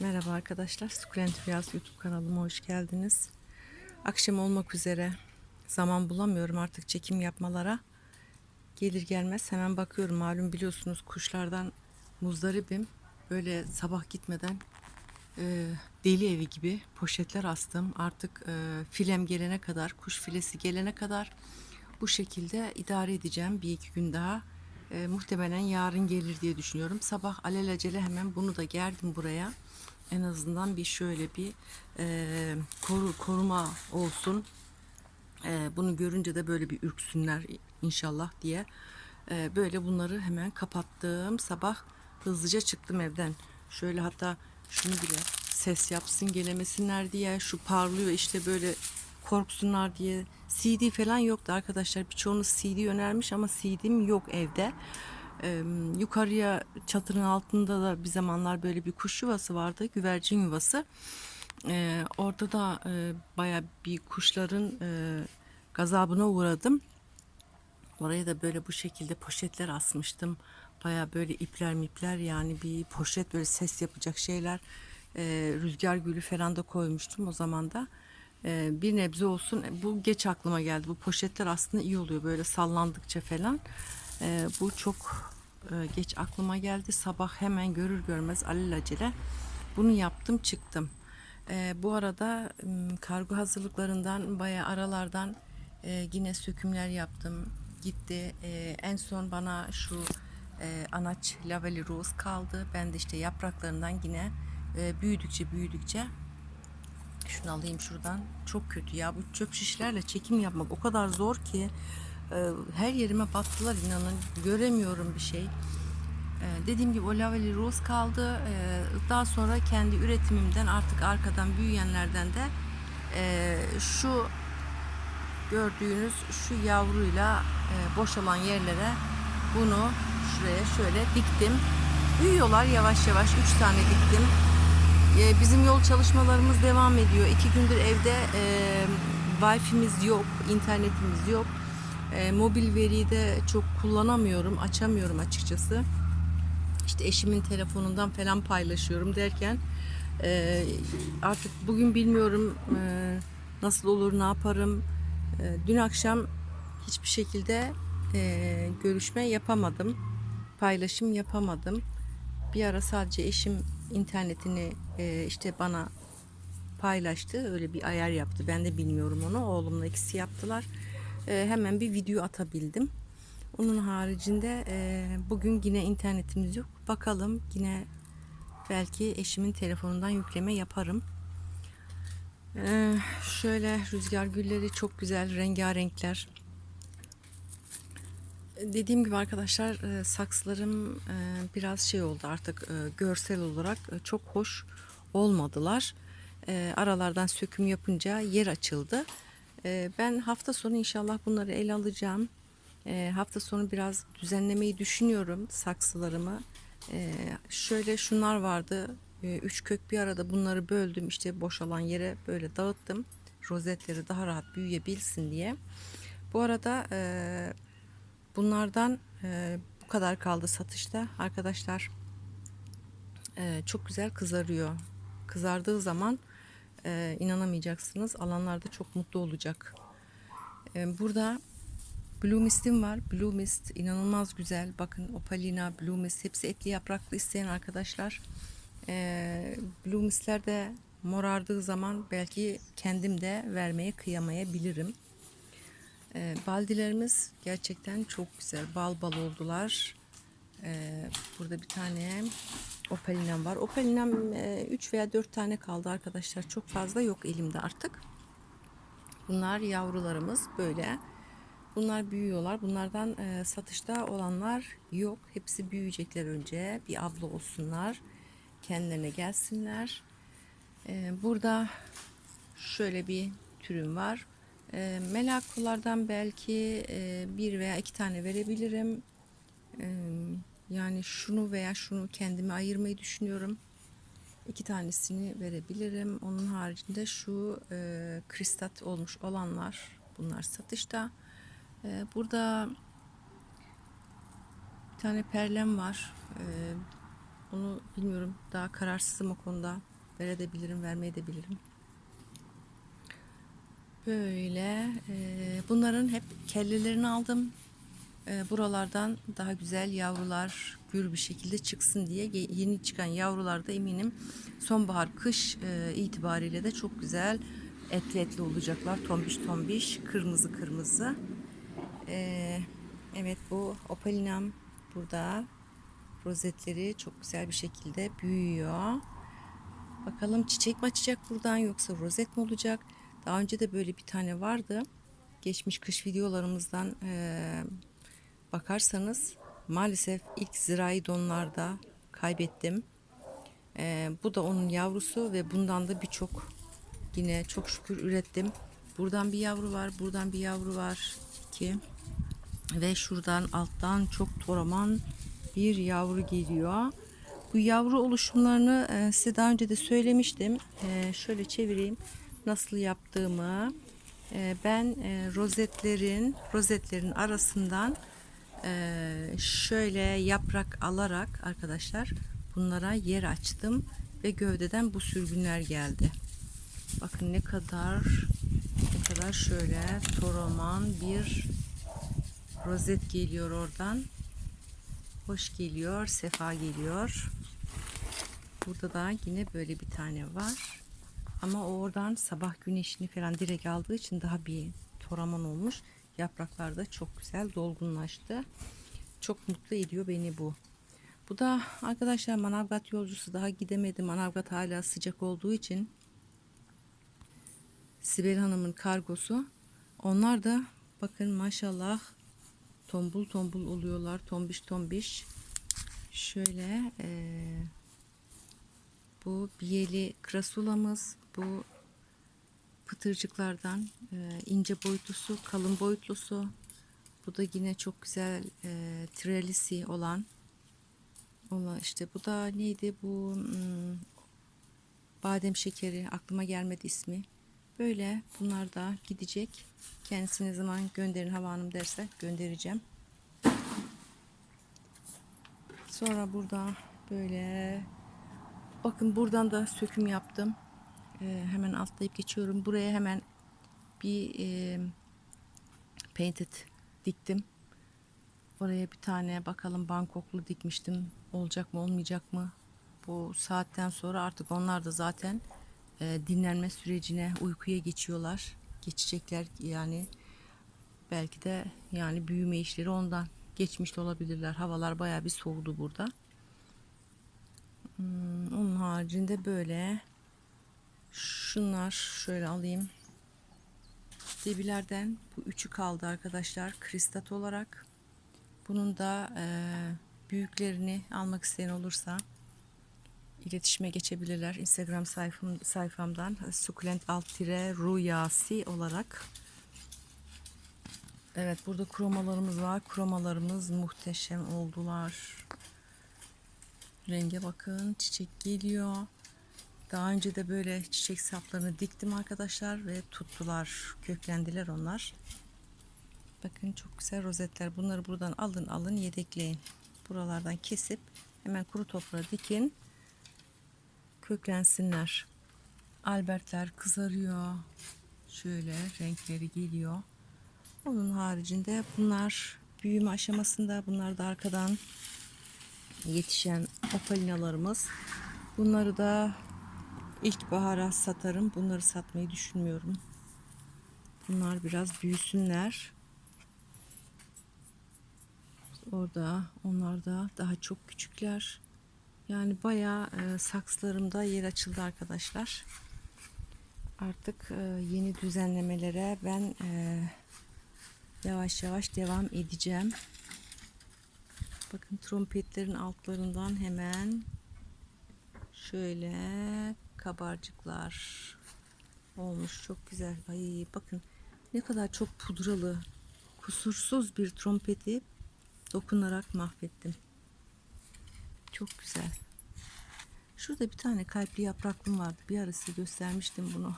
Merhaba arkadaşlar. Sukulent Rüyası YouTube kanalıma hoş geldiniz. Akşam olmak üzere zaman bulamıyorum artık çekim yapmalara. Gelir gelmez hemen bakıyorum. Malum biliyorsunuz kuşlardan muzdaribim. Böyle sabah gitmeden e, deli evi gibi poşetler astım. Artık e, filem gelene kadar, kuş filesi gelene kadar bu şekilde idare edeceğim bir iki gün daha. E, muhtemelen yarın gelir diye düşünüyorum. Sabah alelacele hemen bunu da gerdim buraya. En azından bir şöyle bir e, koru, koruma olsun. E, bunu görünce de böyle bir ürksünler inşallah diye. E, böyle bunları hemen kapattım. Sabah hızlıca çıktım evden. Şöyle hatta şunu bile ses yapsın gelemesinler diye şu parlıyor işte böyle korksunlar diye CD falan yoktu arkadaşlar birçoğunuz CD önermiş ama CD'm yok evde Ee, yukarıya çatının altında da bir zamanlar böyle bir kuş yuvası vardı güvercin yuvası Ee, orada da e, baya bir kuşların e, gazabına uğradım Oraya da böyle bu şekilde poşetler asmıştım. Baya böyle ipler mipler yani bir poşet böyle ses yapacak şeyler. Ee, rüzgar gülü falan da koymuştum o zaman da. Ee, bir nebze olsun bu geç aklıma geldi. Bu poşetler aslında iyi oluyor böyle sallandıkça falan. Ee, bu çok e, geç aklıma geldi. Sabah hemen görür görmez alelacele bunu yaptım çıktım. Ee, bu arada kargo hazırlıklarından baya aralardan e, yine sökümler yaptım. Gitti. E, en son bana şu e, anaç laveli rose kaldı. Ben de işte yapraklarından yine e, büyüdükçe büyüdükçe şunu alayım şuradan. Çok kötü ya bu çöp şişlerle çekim yapmak o kadar zor ki e, her yerime battılar inanın. Göremiyorum bir şey. Ee, dediğim gibi o laveli rose kaldı. Ee, daha sonra kendi üretimimden artık arkadan büyüyenlerden de e, şu gördüğünüz şu yavruyla e, boş olan yerlere bunu şuraya şöyle diktim. Büyüyorlar yavaş yavaş. Üç tane diktim. E, bizim yol çalışmalarımız devam ediyor. İki gündür evde e, Wi-Fi'miz yok, internetimiz yok. E, mobil veriyi de çok kullanamıyorum, açamıyorum açıkçası işte eşimin telefonundan falan paylaşıyorum derken e, artık bugün bilmiyorum e, nasıl olur ne yaparım E, dün akşam hiçbir şekilde e, görüşme yapamadım paylaşım yapamadım bir ara sadece eşim internetini e, işte bana paylaştı öyle bir ayar yaptı ben de bilmiyorum onu oğlumla ikisi yaptılar E, hemen bir video atabildim onun haricinde e, bugün yine internetimiz yok. Bakalım yine belki eşimin telefonundan yükleme yaparım. E, şöyle rüzgar gülleri çok güzel rengarenkler. Dediğim gibi arkadaşlar e, sakslarım e, biraz şey oldu artık e, görsel olarak çok hoş olmadılar. Aralardan söküm yapınca yer açıldı. Ben hafta sonu inşallah bunları ele alacağım. Hafta sonu biraz düzenlemeyi düşünüyorum saksılarımı. Şöyle şunlar vardı. Üç kök bir arada bunları böldüm. İşte boşalan yere böyle dağıttım. Rozetleri daha rahat büyüyebilsin diye. Bu arada e, bunlardan e, bu kadar kaldı satışta. Arkadaşlar e, çok güzel kızarıyor. Kızardığı zaman e, inanamayacaksınız. Alanlar da çok mutlu olacak. E, burada Blue Mist'im var. Blue Mist inanılmaz güzel. Bakın Opalina, Blue Mist hepsi etli yapraklı isteyen arkadaşlar. Ee, Blue Mist'ler de morardığı zaman belki kendim de vermeye kıyamayabilirim. Ee, baldilerimiz gerçekten çok güzel. Bal bal oldular. Ee, burada bir tane Opalinam var. Opalinam 3 veya 4 tane kaldı arkadaşlar. Çok fazla yok elimde artık. Bunlar yavrularımız böyle. Bunlar büyüyorlar. Bunlardan e, satışta olanlar yok. Hepsi büyüyecekler önce. Bir abla olsunlar. Kendilerine gelsinler. E, burada şöyle bir türüm var. E, melakolardan belki e, bir veya iki tane verebilirim. E, yani şunu veya şunu kendime ayırmayı düşünüyorum. İki tanesini verebilirim. Onun haricinde şu e, kristat olmuş olanlar bunlar satışta. Ee, burada bir tane perlem var. Ee, Onu bilmiyorum. Daha kararsızım o konuda. Verebilirim, vermeyebilirim. Böyle e, bunların hep kellelerini aldım. E, buralardan daha güzel yavrular gür bir şekilde çıksın diye Ye- yeni çıkan yavrular da eminim sonbahar kış e, itibariyle de çok güzel etli etli olacaklar. Tombiş tombiş, kırmızı kırmızı. Evet bu opalinam burada. Rozetleri çok güzel bir şekilde büyüyor. Bakalım çiçek mi açacak buradan yoksa rozet mi olacak? Daha önce de böyle bir tane vardı. Geçmiş kış videolarımızdan eee, bakarsanız maalesef ilk zirai donlarda kaybettim. Eee, bu da onun yavrusu ve bundan da birçok yine çok şükür ürettim. Buradan bir yavru var, buradan bir yavru var. iki ve şuradan alttan çok toraman bir yavru geliyor. Bu yavru oluşumlarını e, size daha önce de söylemiştim. E, şöyle çevireyim nasıl yaptığımı. E, ben e, rozetlerin rozetlerin arasından e, şöyle yaprak alarak arkadaşlar bunlara yer açtım ve gövdeden bu sürgünler geldi. Bakın ne kadar ne kadar şöyle toroman bir rozet geliyor oradan. Hoş geliyor, sefa geliyor. Burada da yine böyle bir tane var. Ama oradan sabah güneşini falan direkt aldığı için daha bir toraman olmuş. Yapraklar da çok güzel dolgunlaştı. Çok mutlu ediyor beni bu. Bu da arkadaşlar Manavgat yolcusu daha gidemedi. Manavgat hala sıcak olduğu için Sibel Hanım'ın kargosu. Onlar da bakın maşallah tombul tombul oluyorlar. Tombiş tombiş. Şöyle eee, bu biyeli krasulamız. Bu pıtırcıklardan eee, ince boyutlusu, kalın boyutlusu. Bu da yine çok güzel eee trelisi olan. Ola işte bu da neydi bu hmm, badem şekeri aklıma gelmedi ismi. Böyle bunlar da gidecek. Kendisi ne zaman gönderin hava hanım derse göndereceğim. Sonra burada böyle bakın buradan da söküm yaptım. Ee, hemen atlayıp geçiyorum. Buraya hemen bir e, painted diktim. Oraya bir tane bakalım Bangkoklu dikmiştim. Olacak mı olmayacak mı? Bu saatten sonra artık onlar da zaten e, dinlenme sürecine uykuya geçiyorlar. Geçecekler yani belki de yani büyüme işleri ondan geçmiş olabilirler. Havalar bayağı bir soğudu burada. Hmm, onun haricinde böyle şunlar şöyle alayım. Debilerden bu üçü kaldı arkadaşlar kristat olarak. Bunun da e, büyüklerini almak isteyen olursa iletişime geçebilirler. Instagram sayfam, sayfamdan sukulent alt tire rüyasi olarak. Evet burada kromalarımız var. Kromalarımız muhteşem oldular. Renge bakın çiçek geliyor. Daha önce de böyle çiçek saplarını diktim arkadaşlar ve tuttular. Köklendiler onlar. Bakın çok güzel rozetler. Bunları buradan alın alın yedekleyin. Buralardan kesip hemen kuru toprağa dikin. Köklensinler. Albertler kızarıyor. Şöyle renkleri geliyor. Onun haricinde bunlar büyüme aşamasında. Bunlar da arkadan yetişen opalinalarımız. Bunları da ilkbahara satarım. Bunları satmayı düşünmüyorum. Bunlar biraz büyüsünler. Orada onlar da daha çok küçükler. Yani bayağı e, sakslarımda yer açıldı arkadaşlar. Artık e, yeni düzenlemelere ben e, yavaş yavaş devam edeceğim. Bakın trompetlerin altlarından hemen şöyle kabarcıklar olmuş. Çok güzel. Ay bakın ne kadar çok pudralı, kusursuz bir trompeti dokunarak mahvettim. Çok güzel. Şurada bir tane kalpli yapraklım vardı. Bir arası göstermiştim bunu.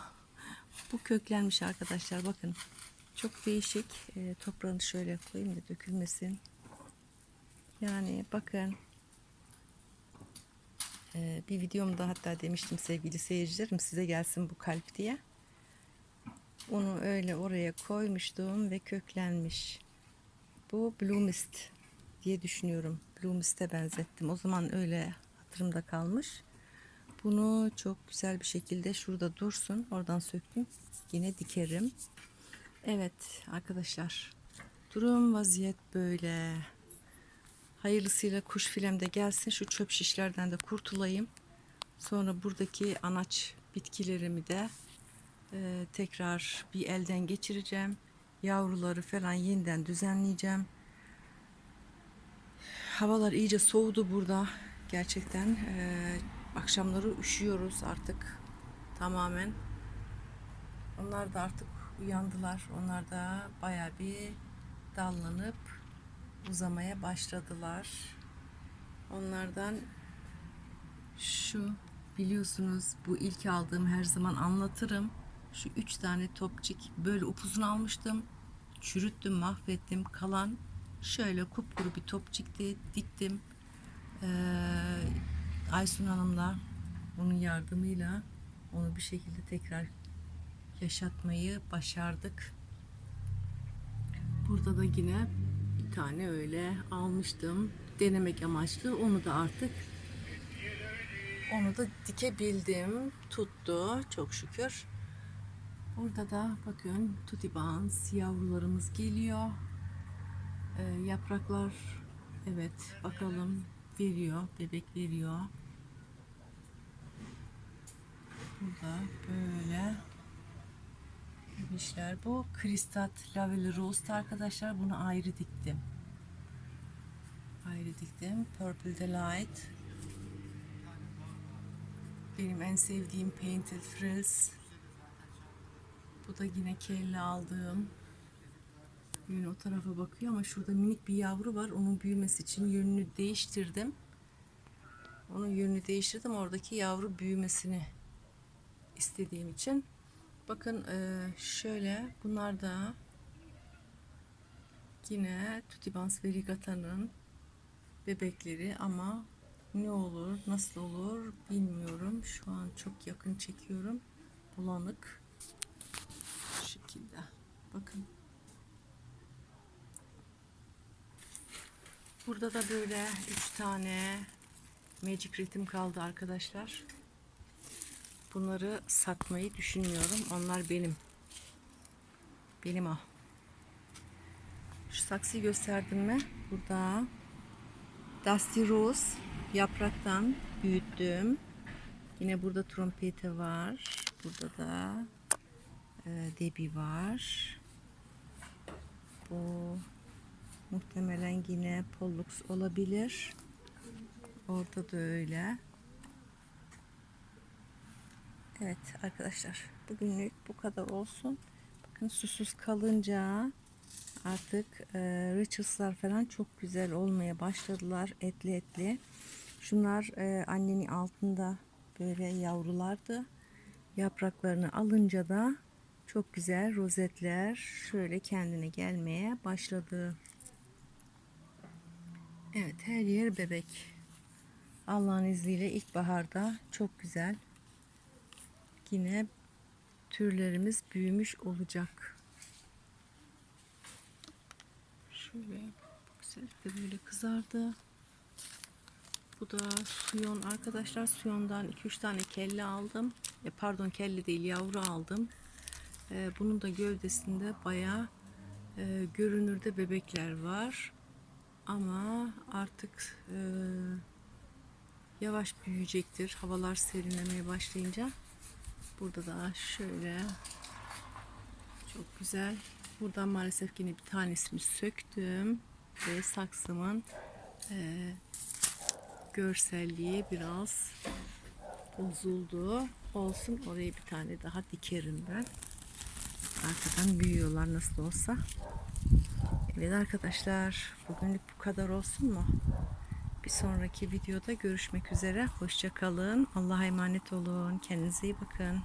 Bu köklenmiş arkadaşlar. Bakın. Çok değişik. E, toprağını şöyle koyayım da dökülmesin. Yani bakın. Ee, bir videomda hatta demiştim sevgili seyircilerim size gelsin bu kalp diye. Onu öyle oraya koymuştum ve köklenmiş. Bu Blue Mist diye düşünüyorum. Blue Mist'e benzettim. O zaman öyle hatırımda kalmış. Bunu çok güzel bir şekilde şurada dursun. Oradan söktüm. Yine dikerim. Evet arkadaşlar. Durum vaziyet böyle. Hayırlısıyla kuş filemde gelsin. Şu çöp şişlerden de kurtulayım. Sonra buradaki anaç bitkilerimi de e, tekrar bir elden geçireceğim. Yavruları falan yeniden düzenleyeceğim. Havalar iyice soğudu burada. Gerçekten e, akşamları üşüyoruz artık tamamen. Onlar da artık uyandılar. Onlar da baya bir dallanıp uzamaya başladılar. Onlardan şu biliyorsunuz bu ilk aldığım her zaman anlatırım. Şu üç tane topçik böyle upuzun almıştım. Çürüttüm, mahvettim. Kalan şöyle kupkuru bir topçikti. Diktim. Ee, Aysun Hanım'la onun yardımıyla onu bir şekilde tekrar yaşatmayı başardık. Burada da yine bir tane öyle almıştım. Denemek amaçlı. Onu da artık onu da dikebildim. Tuttu çok şükür. Burada da bakın tutibans yavrularımız geliyor. Ee, yapraklar evet bakalım veriyor. Bebek veriyor. Burada böyle demişler. Bu kristat laveli roast arkadaşlar. Bunu ayrı diktim. Ayrı diktim. Purple Delight. Benim en sevdiğim Painted Frills. Bu da yine kelle aldığım. Yine o tarafa bakıyor ama şurada minik bir yavru var. Onun büyümesi için yönünü değiştirdim. Onun yönünü değiştirdim. Oradaki yavru büyümesini istediğim için. Bakın e, şöyle bunlar da yine Tutibans verigata'nın bebekleri ama ne olur nasıl olur bilmiyorum. Şu an çok yakın çekiyorum. Bulanık. Şu şekilde. Bakın. Burada da böyle üç tane Magic Rhythm kaldı arkadaşlar. Bunları satmayı düşünmüyorum. Onlar benim. Benim o. Şu saksıyı gösterdim mi? Burada Dusty Rose yapraktan büyüttüm. Yine burada trompete var. Burada da e, Debbie var. Bu muhtemelen yine Pollux olabilir. Orada da öyle. Evet arkadaşlar bugünlük bu kadar olsun. Bakın susuz kalınca artık e, Richards'lar falan çok güzel olmaya başladılar etli etli. Şunlar e, annenin altında böyle yavrulardı. Yapraklarını alınca da çok güzel rozetler şöyle kendine gelmeye başladı. Evet her yer bebek. Allah'ın izniyle ilkbaharda çok güzel yine türlerimiz büyümüş olacak. Şöyle de böyle kızardı. Bu da suyon arkadaşlar. Suyondan 2-3 tane kelle aldım. E, pardon kelle değil yavru aldım. E, bunun da gövdesinde bayağı e, görünürde bebekler var. Ama artık e, yavaş büyüyecektir. Havalar serinlemeye başlayınca. Burada da şöyle çok güzel. Buradan maalesef yine bir tanesini söktüm ve saksımın e, görselliği biraz bozuldu. Olsun oraya bir tane daha dikerim ben. Arkadan büyüyorlar nasıl olsa. Evet arkadaşlar bugünlük bu kadar olsun mu? Bir sonraki videoda görüşmek üzere. Hoşça kalın. Allah'a emanet olun. Kendinize iyi bakın.